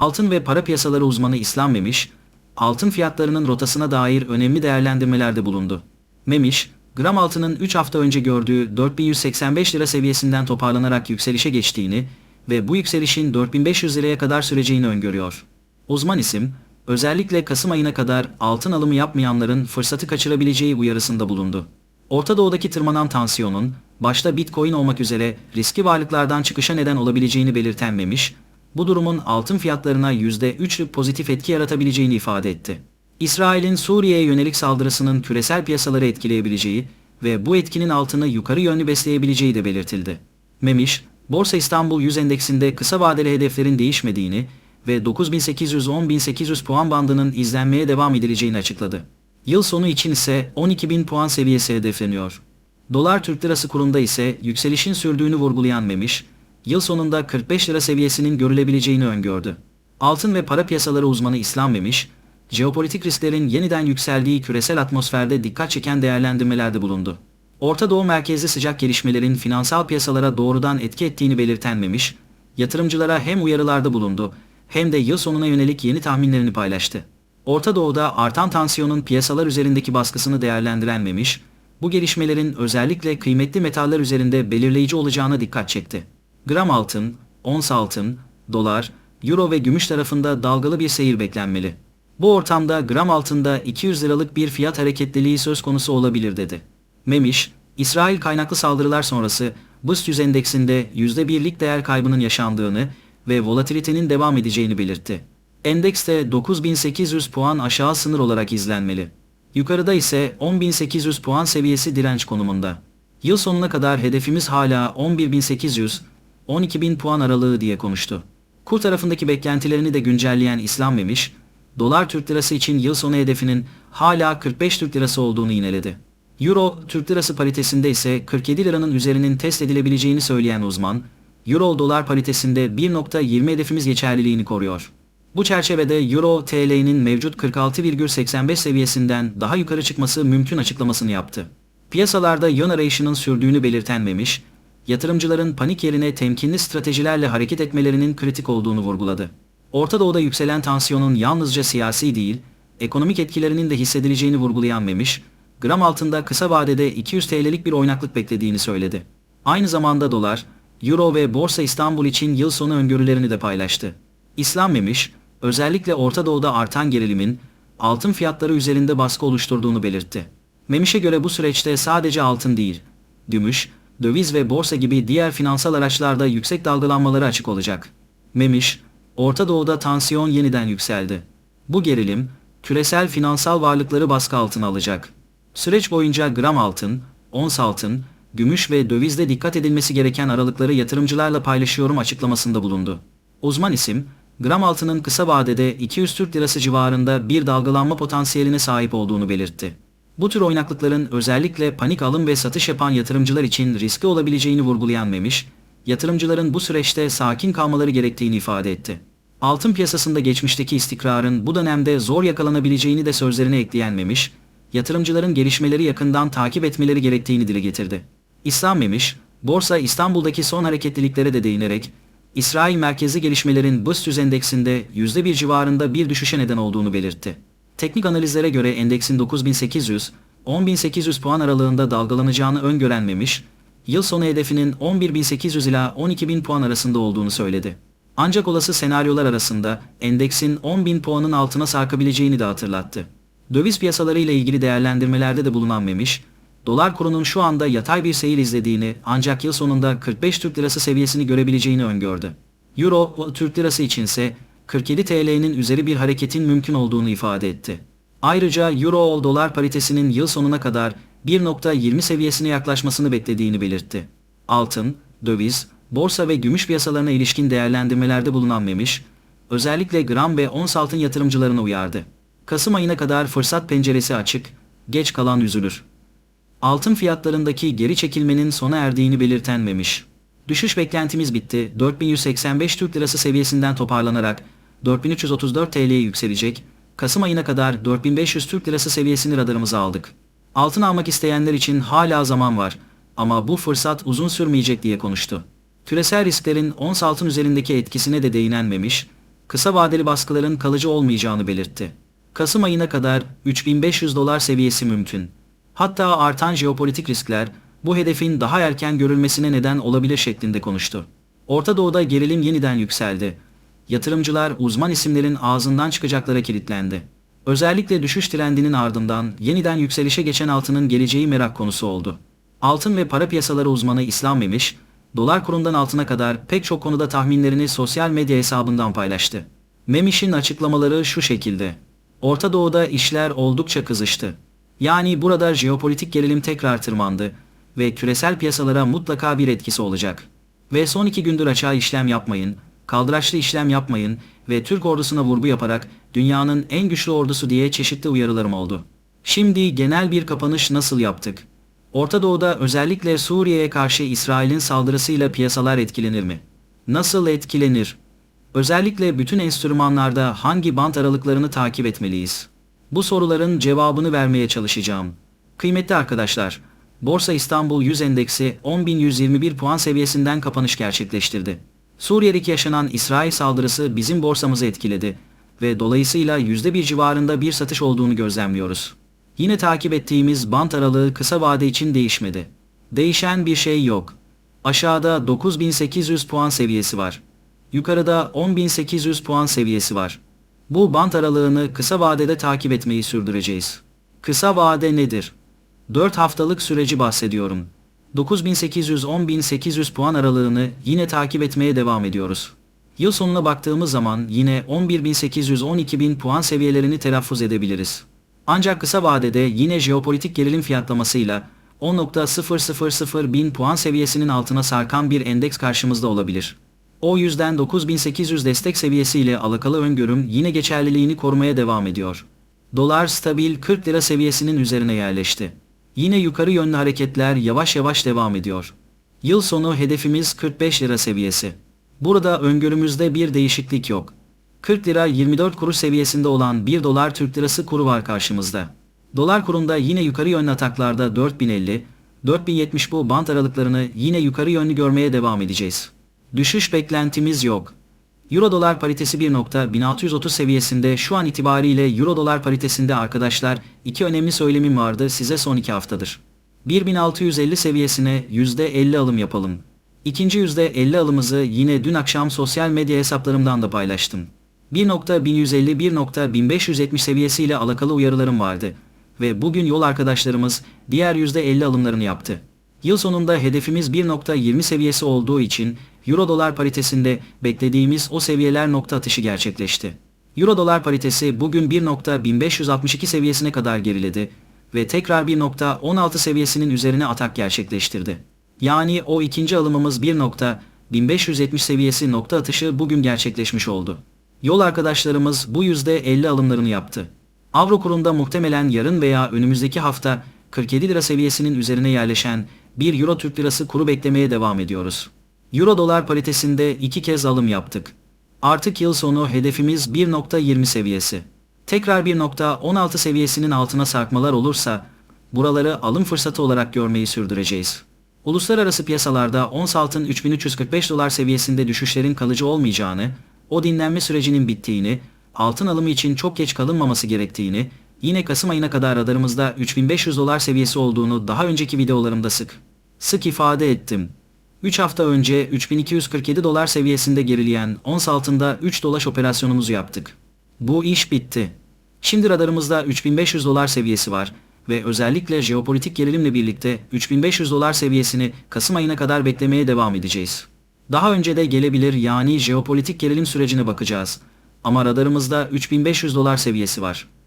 Altın ve para piyasaları uzmanı İslam Memiş, altın fiyatlarının rotasına dair önemli değerlendirmelerde bulundu. Memiş, gram altının 3 hafta önce gördüğü 4185 lira seviyesinden toparlanarak yükselişe geçtiğini ve bu yükselişin 4500 liraya kadar süreceğini öngörüyor. Uzman isim, özellikle Kasım ayına kadar altın alımı yapmayanların fırsatı kaçırabileceği uyarısında bulundu. Orta Doğu'daki tırmanan tansiyonun, başta Bitcoin olmak üzere riski varlıklardan çıkışa neden olabileceğini belirten Memiş, bu durumun altın fiyatlarına %3'lük pozitif etki yaratabileceğini ifade etti. İsrail'in Suriye'ye yönelik saldırısının küresel piyasaları etkileyebileceği ve bu etkinin altını yukarı yönlü besleyebileceği de belirtildi. Memiş, Borsa İstanbul 100 endeksinde kısa vadeli hedeflerin değişmediğini ve 9800-10800 puan bandının izlenmeye devam edileceğini açıkladı. Yıl sonu için ise 12.000 puan seviyesi hedefleniyor. Dolar Türk Lirası kurunda ise yükselişin sürdüğünü vurgulayan Memiş, yıl sonunda 45 lira seviyesinin görülebileceğini öngördü. Altın ve para piyasaları uzmanı İslam Memiş, jeopolitik risklerin yeniden yükseldiği küresel atmosferde dikkat çeken değerlendirmelerde bulundu. Orta Doğu merkezli sıcak gelişmelerin finansal piyasalara doğrudan etki ettiğini belirten Memiş, yatırımcılara hem uyarılarda bulundu hem de yıl sonuna yönelik yeni tahminlerini paylaştı. Orta Doğu'da artan tansiyonun piyasalar üzerindeki baskısını değerlendiren Memiş, bu gelişmelerin özellikle kıymetli metaller üzerinde belirleyici olacağına dikkat çekti. Gram altın, ons altın, dolar, euro ve gümüş tarafında dalgalı bir seyir beklenmeli. Bu ortamda gram altında 200 liralık bir fiyat hareketliliği söz konusu olabilir dedi. Memiş, İsrail kaynaklı saldırılar sonrası BIST 100 endeksinde %1'lik değer kaybının yaşandığını ve volatilitenin devam edeceğini belirtti. Endekste 9800 puan aşağı sınır olarak izlenmeli. Yukarıda ise 10800 puan seviyesi direnç konumunda. Yıl sonuna kadar hedefimiz hala 11800 12000 puan aralığı diye konuştu. Kur tarafındaki beklentilerini de güncelleyen İslam Memiş, dolar Türk lirası için yıl sonu hedefinin hala 45 Türk lirası olduğunu yineledi. Euro Türk lirası paritesinde ise 47 liranın üzerinin test edilebileceğini söyleyen uzman, Euro dolar paritesinde 1.20 hedefimiz geçerliliğini koruyor. Bu çerçevede Euro TL'nin mevcut 46,85 seviyesinden daha yukarı çıkması mümkün açıklamasını yaptı. Piyasalarda yön arayışının sürdüğünü belirten Memiş, yatırımcıların panik yerine temkinli stratejilerle hareket etmelerinin kritik olduğunu vurguladı. Orta Doğu'da yükselen tansiyonun yalnızca siyasi değil, ekonomik etkilerinin de hissedileceğini vurgulayan Memiş, gram altında kısa vadede 200 TL'lik bir oynaklık beklediğini söyledi. Aynı zamanda dolar, Euro ve Borsa İstanbul için yıl sonu öngörülerini de paylaştı. İslam Memiş, özellikle Orta Doğu'da artan gerilimin altın fiyatları üzerinde baskı oluşturduğunu belirtti. Memiş'e göre bu süreçte sadece altın değil, gümüş, döviz ve borsa gibi diğer finansal araçlarda yüksek dalgalanmaları açık olacak. Memiş, Orta Doğu'da tansiyon yeniden yükseldi. Bu gerilim, küresel finansal varlıkları baskı altına alacak. Süreç boyunca gram altın, ons altın, gümüş ve dövizde dikkat edilmesi gereken aralıkları yatırımcılarla paylaşıyorum açıklamasında bulundu. Uzman isim, gram altının kısa vadede 200 Türk Lirası civarında bir dalgalanma potansiyeline sahip olduğunu belirtti. Bu tür oynaklıkların özellikle panik alım ve satış yapan yatırımcılar için riskli olabileceğini vurgulayan Memiş, yatırımcıların bu süreçte sakin kalmaları gerektiğini ifade etti. Altın piyasasında geçmişteki istikrarın bu dönemde zor yakalanabileceğini de sözlerine ekleyen Memiş, yatırımcıların gelişmeleri yakından takip etmeleri gerektiğini dile getirdi. İslam Memiş, Borsa İstanbul'daki son hareketliliklere de değinerek, İsrail merkezli gelişmelerin BIST 100 endeksinde %1 civarında bir düşüşe neden olduğunu belirtti. Teknik analizlere göre endeksin 9800, 10800 puan aralığında dalgalanacağını öngören Memiş, yıl sonu hedefinin 11800 ila 12000 puan arasında olduğunu söyledi. Ancak olası senaryolar arasında endeksin 10.000 puanın altına sarkabileceğini de hatırlattı. Döviz piyasaları ile ilgili değerlendirmelerde de bulunan Memiş, dolar kurunun şu anda yatay bir seyir izlediğini ancak yıl sonunda 45 Türk Lirası seviyesini görebileceğini öngördü. Euro Türk Lirası içinse 47 TL'nin üzeri bir hareketin mümkün olduğunu ifade etti. Ayrıca Euro dolar paritesinin yıl sonuna kadar 1.20 seviyesine yaklaşmasını beklediğini belirtti. Altın, döviz, borsa ve gümüş piyasalarına ilişkin değerlendirmelerde bulunan Memiş, özellikle gram ve ons altın yatırımcılarına uyardı. Kasım ayına kadar fırsat penceresi açık, geç kalan üzülür. Altın fiyatlarındaki geri çekilmenin sona erdiğini belirten Memiş. Düşüş beklentimiz bitti, 4185 Türk Lirası seviyesinden toparlanarak 4334 TL'ye yükselecek, Kasım ayına kadar 4500 Türk Lirası seviyesini radarımıza aldık. Altın almak isteyenler için hala zaman var ama bu fırsat uzun sürmeyecek diye konuştu. Küresel risklerin ons altın üzerindeki etkisine de değinenmemiş, kısa vadeli baskıların kalıcı olmayacağını belirtti. Kasım ayına kadar 3500 dolar seviyesi mümkün. Hatta artan jeopolitik riskler bu hedefin daha erken görülmesine neden olabilir şeklinde konuştu. Orta Doğu'da gerilim yeniden yükseldi. Yatırımcılar uzman isimlerin ağzından çıkacaklara kilitlendi. Özellikle düşüş trendinin ardından yeniden yükselişe geçen altının geleceği merak konusu oldu. Altın ve para piyasaları uzmanı İslam Memiş, dolar kurundan altına kadar pek çok konuda tahminlerini sosyal medya hesabından paylaştı. Memiş'in açıklamaları şu şekilde. Orta Doğu'da işler oldukça kızıştı. Yani burada jeopolitik gerilim tekrar tırmandı ve küresel piyasalara mutlaka bir etkisi olacak. Ve son iki gündür açığa işlem yapmayın, kaldıraçlı işlem yapmayın ve Türk ordusuna vurgu yaparak dünyanın en güçlü ordusu diye çeşitli uyarılarım oldu. Şimdi genel bir kapanış nasıl yaptık? Orta Doğu'da özellikle Suriye'ye karşı İsrail'in saldırısıyla piyasalar etkilenir mi? Nasıl etkilenir? Özellikle bütün enstrümanlarda hangi bant aralıklarını takip etmeliyiz? Bu soruların cevabını vermeye çalışacağım. Kıymetli arkadaşlar, Borsa İstanbul 100 endeksi 10.121 puan seviyesinden kapanış gerçekleştirdi. Suriye'deki yaşanan İsrail saldırısı bizim borsamızı etkiledi ve dolayısıyla %1 civarında bir satış olduğunu gözlemliyoruz. Yine takip ettiğimiz bant aralığı kısa vade için değişmedi. Değişen bir şey yok. Aşağıda 9800 puan seviyesi var. Yukarıda 10800 puan seviyesi var. Bu bant aralığını kısa vadede takip etmeyi sürdüreceğiz. Kısa vade nedir? 4 haftalık süreci bahsediyorum. 9800-10800 puan aralığını yine takip etmeye devam ediyoruz. Yıl sonuna baktığımız zaman yine 11.800-12.000 puan seviyelerini telaffuz edebiliriz. Ancak kısa vadede yine jeopolitik gerilim fiyatlamasıyla 10.000 bin puan seviyesinin altına sarkan bir endeks karşımızda olabilir. O yüzden 9800 destek seviyesiyle alakalı öngörüm yine geçerliliğini korumaya devam ediyor. Dolar stabil 40 lira seviyesinin üzerine yerleşti. Yine yukarı yönlü hareketler yavaş yavaş devam ediyor. Yıl sonu hedefimiz 45 lira seviyesi. Burada öngörümüzde bir değişiklik yok. 40 lira 24 kuruş seviyesinde olan 1 dolar Türk lirası kuru var karşımızda. Dolar kurunda yine yukarı yönlü ataklarda 4050, 4070 bu bant aralıklarını yine yukarı yönlü görmeye devam edeceğiz. Düşüş beklentimiz yok. Euro dolar paritesi 1.1630 seviyesinde şu an itibariyle Euro dolar paritesinde arkadaşlar iki önemli söylemim vardı size son iki haftadır. 1650 seviyesine %50 alım yapalım. İkinci %50 alımızı yine dün akşam sosyal medya hesaplarımdan da paylaştım. 1.1150-1.1570 seviyesiyle alakalı uyarılarım vardı ve bugün yol arkadaşlarımız diğer %50 alımlarını yaptı. Yıl sonunda hedefimiz 1.20 seviyesi olduğu için Euro dolar paritesinde beklediğimiz o seviyeler nokta atışı gerçekleşti. Euro dolar paritesi bugün 1.1562 seviyesine kadar geriledi ve tekrar 1.16 seviyesinin üzerine atak gerçekleştirdi. Yani o ikinci alımımız 1.1570 seviyesi nokta atışı bugün gerçekleşmiş oldu. Yol arkadaşlarımız bu %50 alımlarını yaptı. Avro kurunda muhtemelen yarın veya önümüzdeki hafta 47 lira seviyesinin üzerine yerleşen 1 Euro Türk Lirası kuru beklemeye devam ediyoruz. Euro dolar paritesinde iki kez alım yaptık. Artık yıl sonu hedefimiz 1.20 seviyesi. Tekrar 1.16 seviyesinin altına sarkmalar olursa buraları alım fırsatı olarak görmeyi sürdüreceğiz. Uluslararası piyasalarda ons altın 3345 dolar seviyesinde düşüşlerin kalıcı olmayacağını, o dinlenme sürecinin bittiğini, altın alımı için çok geç kalınmaması gerektiğini, yine Kasım ayına kadar radarımızda 3500 dolar seviyesi olduğunu daha önceki videolarımda sık sık ifade ettim. 3 hafta önce 3247 dolar seviyesinde gerileyen ons altında 3 dolaş operasyonumuzu yaptık. Bu iş bitti. Şimdi radarımızda 3500 dolar seviyesi var ve özellikle jeopolitik gerilimle birlikte 3500 dolar seviyesini Kasım ayına kadar beklemeye devam edeceğiz. Daha önce de gelebilir yani jeopolitik gerilim sürecine bakacağız. Ama radarımızda 3500 dolar seviyesi var.